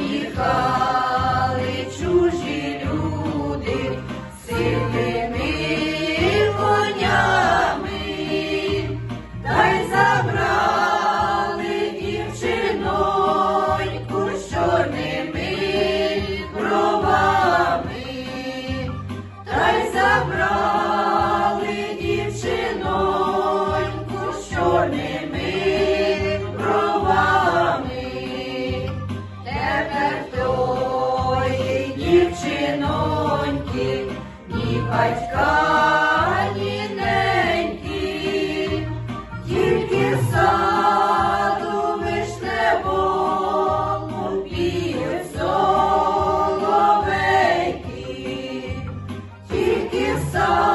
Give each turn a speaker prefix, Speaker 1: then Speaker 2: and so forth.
Speaker 1: приїхали чужі люди, сили. батька ніненькі, тільки в саду вишневому піють соловейки, тільки в саду.